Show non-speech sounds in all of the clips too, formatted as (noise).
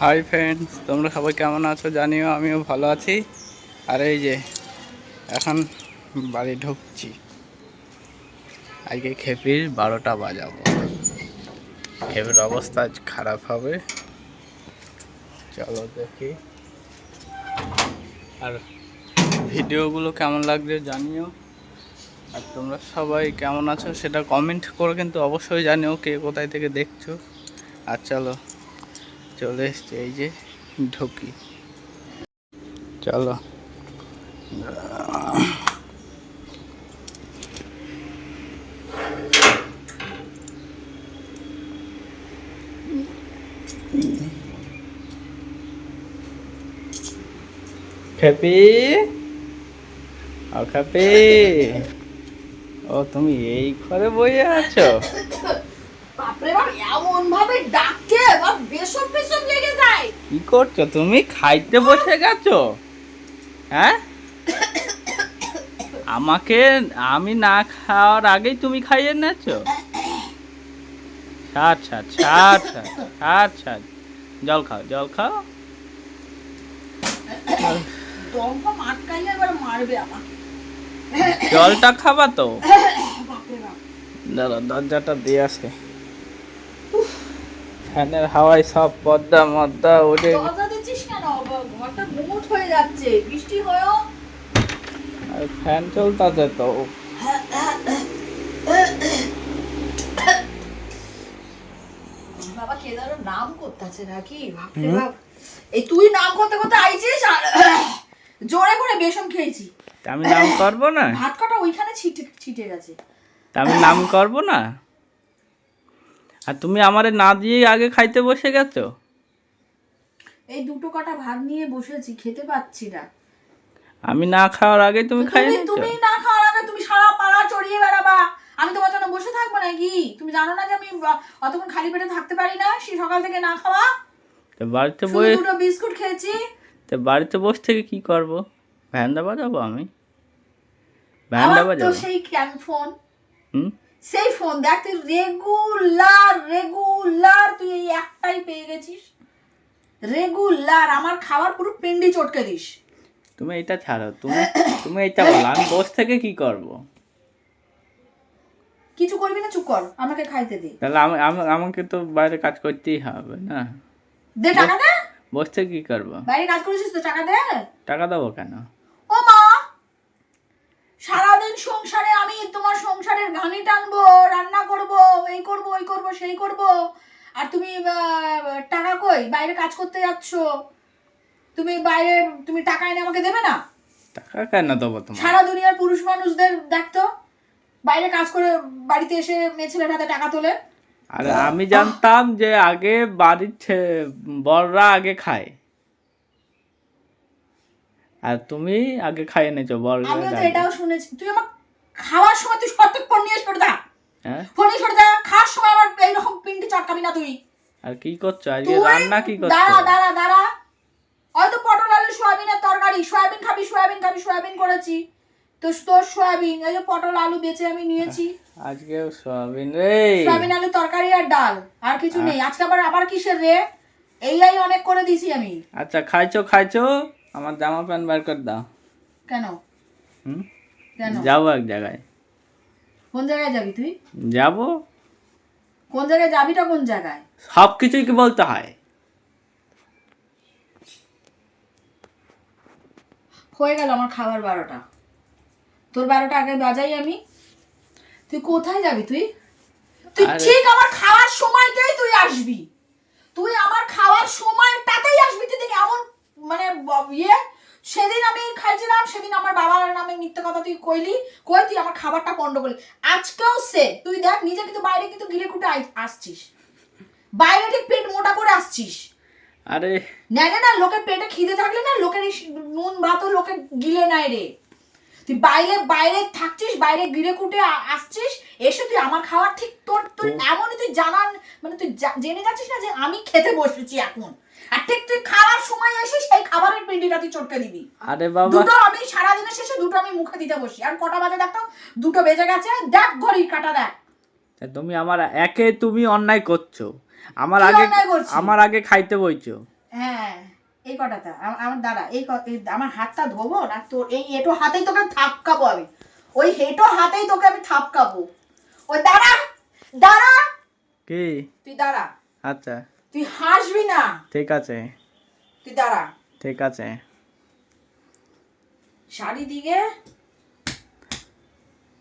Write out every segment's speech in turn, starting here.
Hi friends তোমরা সবাই কেমন আছো? জানিও আমিও ভালো আছি। আর এই যে, এখন বাড়ি ঢুকছি। আজকে খেপির বারোটা বাজাবো। খেপির অবস্থা আজ খারাপ হবে। চলো দেখি। আর ভিডিওগুলো কেমন লাগবে জানিও। আর তোমরা সবাই কেমন আছো সেটা কমেন্ট করে কিন্তু অবশ্যই জানিও কে কোথায় থেকে দেখছ। আর চলো চলে এসছে, এই যে ঢুকি। চলো। খেপি? ও খেপি? ও, তুমি এই ঘরে বসে আছো? বাপরে বাপ এমন ভাবে ডাকে বাপ বেসব বেসব লেগে যায়। কি করছ? তুমি খাইতে বসে গেছো? হ্যাঁ? আমাকে আমি না খাওয়ার আগেই তুমি খাইয়ে নেছো ছাড় ছাড় ছাড় ছাড় ছাড় ছাড়। জল খাও জল খাও। দমটা মাটকাইলে এবার মারবে আমাকে। জলটা খাবা তো? দাঁড়া দরজাটা দিয়ে আসে। ফ্যানের হাওয়ায় সব পদ্মা মদ্দা উঠে দরজা দিচ্ছিস কেন? ঘরটা গুমুট হয়ে যাচ্ছে। বৃষ্টি হয়েও আর ফ্যান চলতেছে তো। বাবা কেদারের নাম করতেছে নাকি? হুম। এই তুই নাম করতে করতে আইছিস আর (coughs) জোরে করে বেসন খেয়েছি। আমি নাম করব না? ভাত কটা ওইখানে ছিটে ছিটে গেছে। তা আমি নাম করব না? আর তুমি আমারে না দিয়ে আগে খাইতে বসে গেছো? এই দুটো কাটা ভাত নিয়ে বসেছি খেতে পাচ্ছি না। আমি না খাওয়ার আগে তুমি খাই তুমি নিয়েছো তুমি না খাওয়ার আগে তুমি সারা পাড়া চড়িয়ে বেড়াবা। আমি তোমার জন্য বসে থাকব নাকি? তুমি জানো না যে আমি অতক্ষণ খালি পেটে থাকতে পারি না সেই সকাল থেকে না খাওয়া। তো বাড়িতে বসে দুটো বিস্কুট খেয়েছি। তো বাড়িতে বসে থেকে কি করব? ভ্যান্ডা বাজাবো আমি? ভ্যান্ডা বাজাবো? সেই ক্যান ফোন হুম? সেই ফোন দেখ তুই রেগুলার রেগুলার তুই এই একটাই পেয়ে গেছিস। রেগুলার আমার খাবার পুরো পিন্ডি চটকে দিস। তুমি এটা ছাড়ো তুমি তুমি এটা বলো আমি বস থেকে কি করব? কিছু করবি না চুপ কর আমাকে খাইতে দে। তাহলে আমি আমি- আমাকে তো বাইরে কাজ করতেই হবে না। দে টাকা দে। বসে থেকে কি করব? বাইরে কাজ করেছিস তো টাকা দে। টাকা দেবো কেন? সারাদিন সংসারে আমি তোমার সংসারের ঘানি টানবো রান্না করব এই করব ওই করব সেই করব। আর তুমি টাকা কই? বাইরে কাজ করতে যাচ্ছ। তুমি বাইরে তুমি টাকা এনে আমাকে দেবে না? টাকা কেন দেবো তোমার সারা দুনিয়ার পুরুষ মানুষদের দেখতো বাইরে কাজ করে বাড়িতে এসে মেয়ে ছেলের হাতে টাকা তোলে। আরে আমি জানতাম যে আগে বাড়ির বড়রা আগে খায়। আর তুমি আগে খাইয়ে নেছো বড়রা আমিও তো এটাও শুনেছি। তুই আমার খাওয়ার সময় তুই সত্যি ফোন নিয়ে সরে দা হ্যাঁ? ফোন নিয়ে সরে দা খাওয়ার সময় আমার এইরকম পিন্ডি চটকাবি না তুই। আর কি করছ? আজকে রান্না কি করছ? দাঁড়া দাঁড়া দাঁড়া। হয়তো পটল আলু সয়াবিনের তরকারি। সয়াবিন খাবি সয়াবিন খাবি সয়াবিন করেছি। তো তোর সয়াবিন এই যে পটল আলু বেচে আমি নিয়েছি। আজকে সয়াবিন রে সয়াবিন আলু তরকারি আর ডাল আর কিছু নেই। আজকে আবার আবার কিসের রে? এইটাই অনেক করে দিছি আমি। আচ্ছা খাইছো খাইছো? আমার জামা প্যান্ট বার করে দাও। কেন? হুম? কেন? যাব এক জায়গায়। কোন জায়গায় যাবি তুই? যাব। কোন জায়গায় যাবিটা কোন জায়গায়? সব কিছুই কি বলতে হয়? হয়ে গেল আমার খাবার বারোটা। তোর বারোটা আগে বাজাই আমি। তুই কোথায় যাবি তুই? তুই ঠিক আমার খাওয়ার সময়টাই তুই আসবি। তুই আমার খাওয়ার সময়টাতেই আসবি। তুই দেখ এমন মানে ইয়ে সেদিন আমি খাইছিলাম সেদিন আমার বাবার নামে মিথ্যে কথা তুই কইলি কই তুই আমার খাবারটা পণ্ড করলি আজকেও সে তুই দেখ নিজে কিন্তু বাইরে কিন্তু গিলে কুটে আসছিস। বাইরে ঠিক পেট মোটা করে আসছিস। আরে। না না লোকের পেটে খিদে থাকলে না লোকের নুন ভাতও লোকে গিলে নাই রে। তুই বাইরে বাইরে থাকছিস বাইরে গিরে কুটে আসছিস এসে তুই আমার খাবার ঠিক তোর তুই এমনই তুই জানান মানে তুই জেনে যাচ্ছিস না যে আমি খেতে বসেছি এখন। আর ঠিক তুই খাওয়ার সময় এসে সেই খাবারের পিন্ডিটা তুই চটকে দিবি। আরে বাবা। দুটো আমি সারাদিনের শেষে দুটো আমি মুখে দিতে বসি। আর কটা বাজে দেখতো দুটো বেজে গেছে দেখ ঘড়ি কাটা দেখ। তুমি আমার একে তুমি অন্যায় করছ। আমার আগে আমার আগে খাইতে বইছো। হ্যাঁ। এই কটাতে আমার দাঁড়া এই আমার হাতটা ধোবো না তোর এই এটো হাতেই তোকে থাপকাবো আমি। ওই হেটো হাতেই তোকে আমি থাপকাবো। ওই দাঁড়া দাঁড়া। কি? তুই দাঁড়া। আচ্ছা। তুই হাসবি না। ঠিক আছে। তুই দাঁড়া। ঠিক আছে। শাড়ি দিকে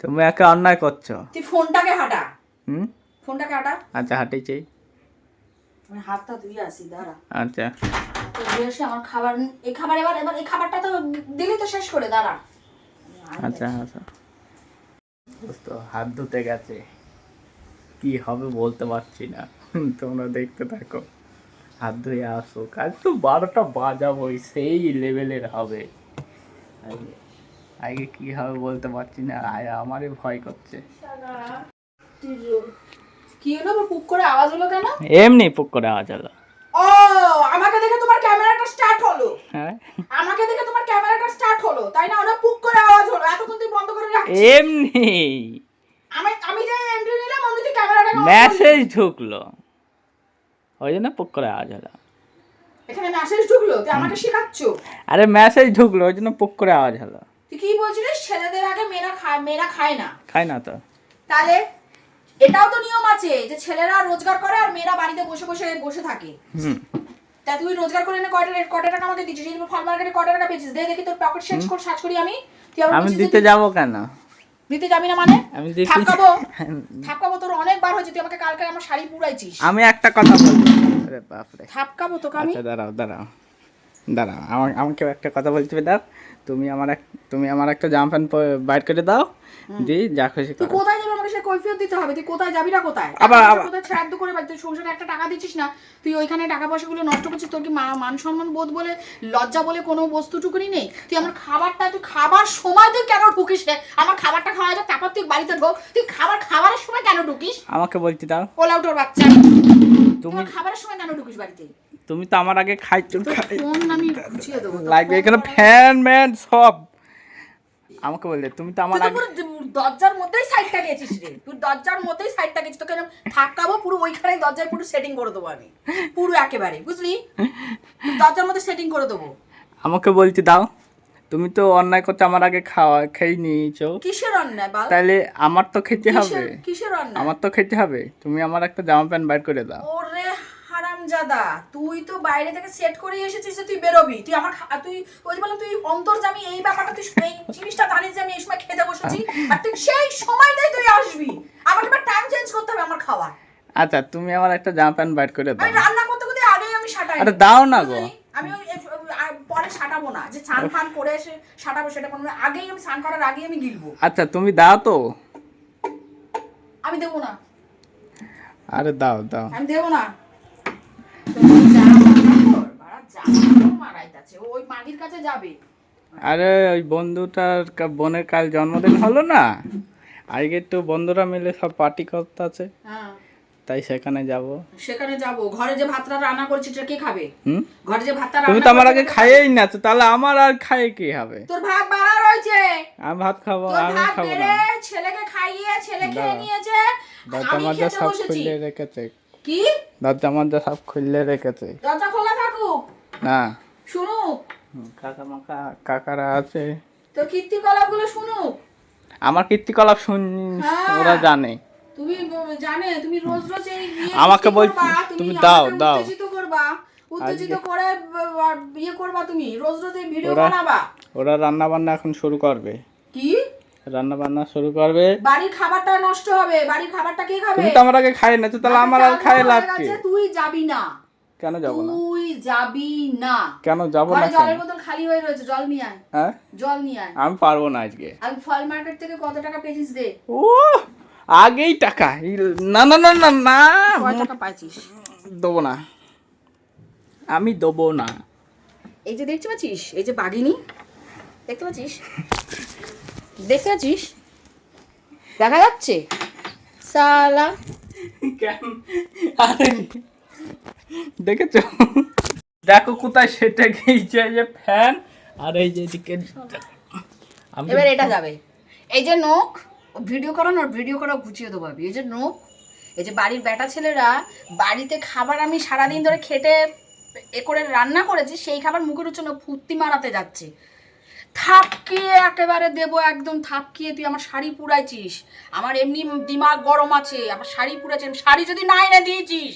তুমি একে অন্যায় করছ। তুই ফোনটাকে হাঁটা। হুম? ফোনটাকে হাঁটা। আচ্ছা হাঁটিছি। আমি হাতটা ধুয়ে আসি দাঁড়া। আচ্ছা। এসে আমার খাবার এই খাবার এবার এবার এই খাবারটা তো দিলি তো শেষ করে দাঁড়া। আচ্ছা আচ্ছা। দোস্ত হাত ধুতে গেছে। কি হবে বলতে পারছি না। তোমরা দেখতে থাকো। হাত ধুয়ে আসো। কাল তো বারোটা বাজাবোই সেই লেভেলের হবে। আগে আগে কি হবে বলতে পারছি না। আয় আমারই ভয় করছে। কি হলো? পুক করে আওয়াজ হলো কেন? এমনি পুক করে আওয়াজ হলো। ও আমাকে দেখে তোমার ক্যামেরাটা স্টার্ট হলো। হ্যাঁ। আমাকে দেখে তোমার ক্যামেরাটা স্টার্ট হলো। তাই না? ওটা পুক করে আওয়াজ হলো। এতক্ষণ তুই বন্ধ করে রাখছিস। এমনি। আমি আমি যে এন্ট্রি নিলাম আমি তুই ক্যামেরাটা মেসেজ ঢুকলো। ওই জন্য পুক করে আওয়াজ হলো। এখানে মেসেজ ঢুকলো? তুই আমাকে শেখাচ্ছ? আরে মেসেজ ঢুকলো ওই জন্য পুক করে আওয়াজ হলো। তুই কি বলছিলিস? ছেলেদের আগে মেয়েরা খায় মেয়েরা খায় না। খাই না তো। তাহলে এটাও তো নিয়ম আছে যে ছেলেরা রোজগার করে আর মেয়েরা বাড়িতে বসে বসে বসে থাকে। তা তুই রোজগার করে এনে কয়টা কয়টা টাকা আমাকে দিচ্ছিস? এই ফল মার্কেটে কয়টা টাকা পেয়েছিস? দে দেখি তোর পকেট সেচ করে সার্চ করি আমি। তুই আমি দিতে যাব কেন? দিতে যাবি না মানে? আমি থাকাবো থাপকাবো। তোর অনেকবার হয়েছে তুই আমাকে কালকে আমার শাড়ি পুরাইছিস। আমি একটা কথা বলব। আরে বাপরে। থাপকাবো তোকে আমি। আচ্ছা দাঁড়াও দাঁড়াও। দাঁড়াও আমাকে একটা কথা বলতে দাও তুমি আমার এক তুমি আমার একটা জামা প্যান্ট বাইর করে দাও। দি যা খুশি তুই কোথায় যাবি আমাকে সে কৈফিয়ত দিতে হবে? তুই কোথায় যাবি না কোথায়? আবার- কোথায় শ্রাদ্ধ করে তুই সংসারে একটা টাকা দিচ্ছিস না তুই ওইখানে টাকা পয়সাগুলো নষ্ট করছিস তোর কি মান সম্মান বোধ বলে লজ্জা বলে কোনো বস্তুটুকুনি নেই? তুই আমার খাবারটা তুই খাবার সময় তুই কেন ঢুকিস রে? আমার খাবারটা খাওয়া তারপর তুই বাড়িতে ঢোক। তুই খাবার খাবারের সময় কেন ঢুকিস? আমাকে দাও। বাচ্চা। তুমি খাবারের সময় কেন ঢুকিস বাড়িতে? তুমি তো আমার আগে খাইছো ফোন আমি গুছিয়ে দেবো লাগবে এখানে ফ্যান ম্যান সব। আমাকে বললে তুমি তো আমার আগে দরজার মধ্যেই সাইডটা গেছিস রে। তুই দরজার মধ্যেই সাইডটা গেছিস। তোকে থাকাবো পুরো ওইখানে দরজায় পুরো সেটিং করে দেবো আমি। পুরো একেবারে বুঝলি? দরজার মধ্যে সেটিং করে দেবো। আমাকে বলতে দাও তুমি তো অন্যায় করতে আমার আগে খাওয়া খেয়ে নিয়েছো। কিসের অন্যায় বাল? তাহলে আমার তো খেতে হবে। কিসের অন্যায়? আমার তো খেতে হবে। তুমি আমার একটা জামা প্যান্ট বাইর করে দাও। ওরে হারামজাদা তুই তো বাইরে থেকে সেট করে এসেছিস যে তুই বেরোবি। তুই আমার তুই ওই বললাম তুই অন্তর্জামি এই ব্যাপারটা তুই এই জিনিসটা জানিস যে আমি এই সময় খেতে বসেছি আর তুই সেই সময়টাই তুই আসবি। আমার এবার টাইম চেঞ্জ করতে হবে আমার খাওয়ার। আচ্ছা তুমি আমার একটা জামা প্যান্ট বাইর করে দাও। আমি রান্না করতে করতে আগেই আমি সাটাই আরে দাও না গো। আমি পরে সাটাবো না। যে স্নান ফান করে এসে সাটাবো সেটা কোনো আগেই আমি স্নান করার আগেই আমি গিলবো। আচ্ছা তুমি দাও তো। আমি দেবো না। আরে দাও দাও। আমি দেবো না যা মারা কর, বাড়া যা মারাইতাছে ওই মাগির কাছে যাবে। আরে ওই বন্ধুটার বোনের কাল জন্মদিন হলো না? আজকে তো বন্ধুরা মিলে সব পার্টি করতে আছে। হ্যাঁ। তাই সেখানে যাব। সেখানে যাব। ঘরে যে ভাতটা রান্না করছি সেটা কে খাবে? হুম? ঘরে যে ভাতটা তুমি তো আমার আগে খাইয়েই না তো তাহলে আমার আর খাইয়ে কি হবে? তোর ভাত বাড়া রয়েছে। আমি ভাত খাব আমি খাব না। ছেলেকে খাইয়ে ছেলে খেয়ে নিয়েছে মরজা খেতে সব খুললে রেখেছে। কি? দরজা মরজা সব খুললে রেখেছে। দরজা খোলা থাকুক। না। শুনুক। কাকা মাকা কাকারা আছে। কীর্তিকলাপগুলো শুনুক। আমার কীর্তিকলাপ শুন হ্যাঁ। ওরা জানে। তুমি জানে তুমি রোজ রোজ এই ইয়ে আমাকে বল- তুমি দাও, দাও। করবা। উত্তেজিত করে ইয়ে করবা তুমি রোজ রোজ এই ভিডিও বানাবা। ওরা রান্না বান্না এখন শুরু করবে। কি? রান্না বান্না শুরু করবে। বাড়ির খাবারটা নষ্ট হবে বাড়ির খাবারটা কে খাবে? তুমি তো আমার আগে খাই না তো তাহলে আমার আর খাই লাভ কি? তুই যাবি না। কেন যাব না? তুই যাবি না। কেন যাব না জলের বোতল খালি হয়ে রয়েছে জল নিয়ে আয়। হ্যাঁ? জল নিয়ে আয়। আমি পারব না আজকে। আমি ফল মার্কেট থেকে কত টাকা পেয়েছিস দে ও আগেই টাকা। না না না না না কয় টাকা পাইছিস? দেবো না। আমি দেবো না। এই যে দেখতে পাচ্ছিস? এই যে বাঘিনী। দেখতে পাচ্ছিস? দেখতে পাচ্ছিস? দেখা যাচ্ছে? সালা। কেন? আরে দেখেছ? দেখো কোথায় সেটা গিয়েছে যে ফ্যান আর এই যে এদিকে এবার এটা যাবে। এই যে নোক ভিডিও করো না ভিডিও করা গুছিয়ে দেবো এই যে নোক এই যে বাড়ির বেটা ছেলেরা বাড়িতে খাবার আমি সারাদিন ধরে খেটে এ করে রান্না করেছি সেই খাবার মুখের জন্য ফুর্তি মারাতে যাচ্ছে। থাপকিয়ে একেবারে দেবো একদম থাপকিয়ে তুই আমার শাড়ি পুরাইছিস আমার এমনি দিমাগ গরম আছে আমার শাড়ি আমি শাড়ি যদি না এনে দিয়েছিস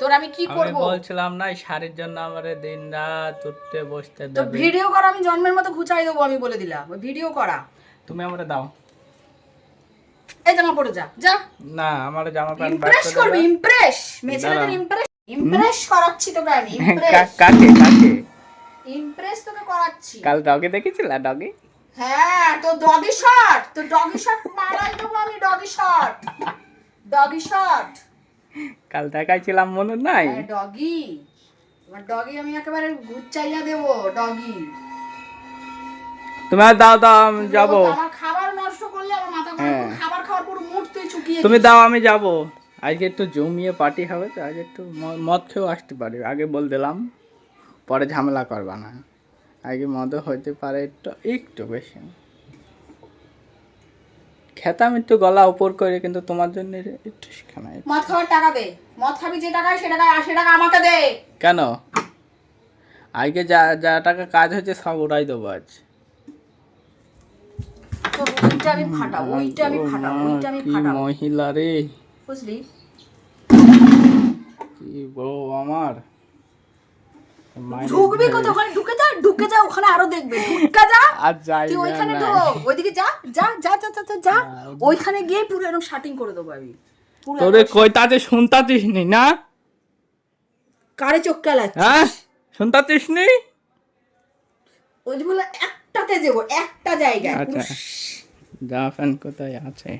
তোর আমি কি করব? বলছিলাম না শাড়ির জন্য আমার দিন রাত উঠতে বসতে তো ভিডিও করা আমি জন্মের মতো ঘুচাই দেবো আমি বলে দিলাম ভিডিও করা। তুমি আমার দাও। এই জামা পরে যা যা। না আমার জামা প্যান্ট ইমপ্রেস করবি ইমপ্রেস ইমপ্রেস ইমপ্রেস করাচ্ছি তোকে আমি (laughs) ইমপ্রেস কাকে কাকে? ইমপ্রেস তোকে করাচ্ছি। কাল ডগে দেখেছিল ডগে হ্যাঁ তো ডগি শট তো ডগি শট মারাই দেবো আমি ডগি শট ডগি শট কাল দেখাইছিলাম মনে নাই? হ্যাঁ ডগি। তোমার ডগি আমি একেবারে দেবো ডগি। তুমি দাও দাও আমি যাব। আমার খাবার নষ্ট করলে আমার মাথা হ্যাঁ। খাবার খাওয়ার পর মুড তুই চুকিয়ে তুমি দাও আমি যাব। আজকে একটু জমিয়ে পার্টি হবে তো আজকে একটু মদ খেয়েও আসতে পারি। আগে বল দিলাম পরে ঝামেলা করবা না। আগে মদও হইতে পারে একটু একটু বেশি। খেতাম একটু গলা উপর করে কিন্তু তোমার জন্য একটু শিখানো মদ খাওয়ার টাকা দে। মদ খাবি যে টাকায় সে টাকায় আশি টাকা আমাকে দে। কেন? আজকে যা যা টাকা কাজ হচ্ছে সব উড়াই দেবো আজ। ওইটা আমি ফাটাবো ওইটা আমি ফাটাবো ওইটা আমি ফাটাবো। মহিলা রে। বুঝলি? কি বউ আমার? ঢুকবি কোথাও ওখানে ঢুকে যা ঢুকে যা ওখানে আরও দেখবে। ঢুকা যা (laughs) আর যাই তুই ওইখানে ঢোক। ওইদিকে যা যা যা যা যা যা, ওইখানে গিয়ে পুরো এরকম শাটিং করে দেবো আমি। তোরে কইতাতে শুনতাতিস নি না? কারে চোখ কালাচ্ছে হ্যাঁ? শুনতাতিস নি? ওই বলে একটাতে যাব একটা জায়গায়। আচ্ছা। কোথায় আছে?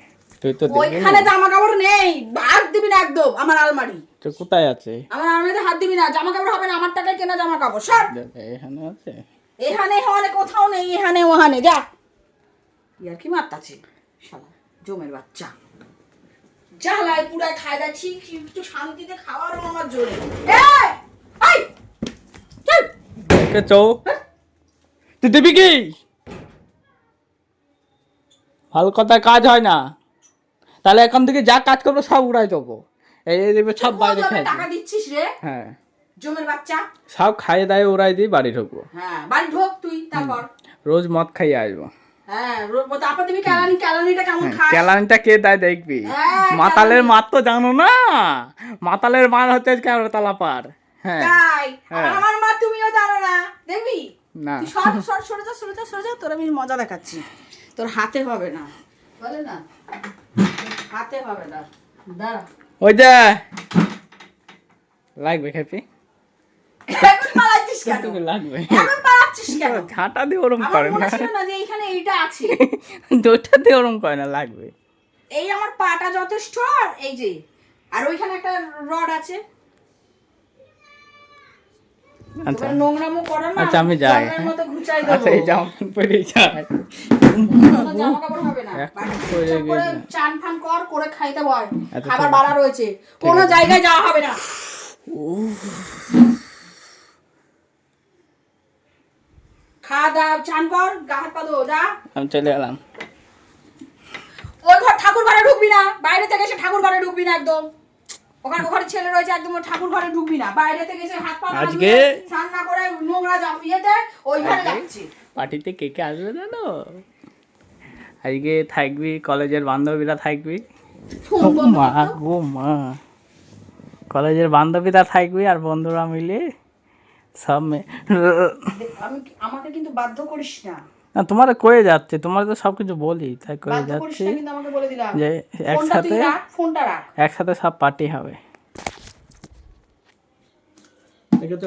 তুই তো ওইখানে জামা কাপড় নেই হাত দিবি না একদম আমার আলমারি। তো কোথায় আছে? আমার আলমারিতে হাত দিবি না জামা কাপড় হবে না আমার টাকায় কেনা জামা কাপড় সব এখানে আছে। এখানে ওখানে কোথাও নেই এখানে ওখানে যা। ইয়ার কি মারতাছে? শালা জমের বাচ্চা। জ্বালায় পুরা খায় দা ঠিক একটু শান্তিতে খাওয়ারও আমার জোরে। এই কে চৌ তুই দিবি কি? ভালো কথা কাজ হয় না। তাহলে এখন থেকে যা কাজ করব সব উড়াই দেবো। এই এই দেবে সব বাইরে টাকা দিচ্ছিস রে? হ্যাঁ। জমের বাচ্চা? সব খাইয়ে দায়ে দিয়ে বাড়ি ঢুকবো। হ্যাঁ বাড়ি ঢোক তুই তারপর। রোজ মদ খাইয়ে আসব। হ্যাঁ ক্যালানিটা ক্যালানটা কে দেয় দেখবি? হ্যাঁ, মাতালের মাত তো জানো না? মাতালের মার হচ্ছে কেওড়াতলা পার হ্যাঁ হ্যাঁ। আমার মা তুমিও জানো না দেখবি? না। সর সর সরে যা সরে যা সরে যা তোর আমি মজা দেখাচ্ছি। তোর হাতে হবে না। বলে না? হাতে হবে না। দাঁড়া। ওই লাগবে খেপি? এখন পালাচ্ছিস কেন? তোকে লাগবে। এখন পালাচ্ছিস কেন? (laughs) ঝাঁটা দিয়ে ওরম করে না। ছিল না যে এইখানে এইটা আছে। (laughs) দুটা দিয়ে ওরম করে না লাগবে। এই আমার পাটা যথেষ্ট আর এই যে আর ওইখানে একটা রড আছে। আচ্ছা। তোমরা নোংরামো করো না আচ্ছা, আমি যাই, জলের। মতো ঘুচাই (laughs) আচ্ছা এই জামা প্যান্ট পরেই যায় জামা কাপড় হবে না। পরে। চান ফান কর খাইতে বয় আচ্ছা, খাবার বাড়া রয়েছে। কোনো জায়গায় যাওয়া হবে না। খাওয়া দাওয়া চান কর গা হাত পা ধো যা। আমি চলে এলাম। ওই ঘর ঠাকুর ঘরে ঢুকবি না। বাইরে থেকে এসে ঠাকুর ঘরে ঢুকবি না একদম। ওখানে ওখানে ছেলে রয়েছে একদম ঠাকুর ঘরে ঢুকবি না। বাইরে থেকে এসে হাত পা আজকে- ধুয়ে, স্নান না করে নোংরা জাম ইয়েতে ওইখানে আজকে- যাচ্ছি। পার্টিতে কে কে আসবে জানো? আজকে থাকবি কলেজের বান্ধবীরা থাকবি। মা গো মা। কলেজের বান্ধবীরা থাকবি আর বন্ধুরা মিলে সব আমি আমাকে কিন্তু বাধ্য করিস না। না তোমার কয়ে যাচ্ছে তোমার তো সব কিছু বলি তাই কয়ে যাচ্ছি না কিন্তু আমাকে বলে দিলাম। যে একসাথে তুই রাখ ফোনটা রাখ। একসাথে সব পার্টি হবে। দেখেছ?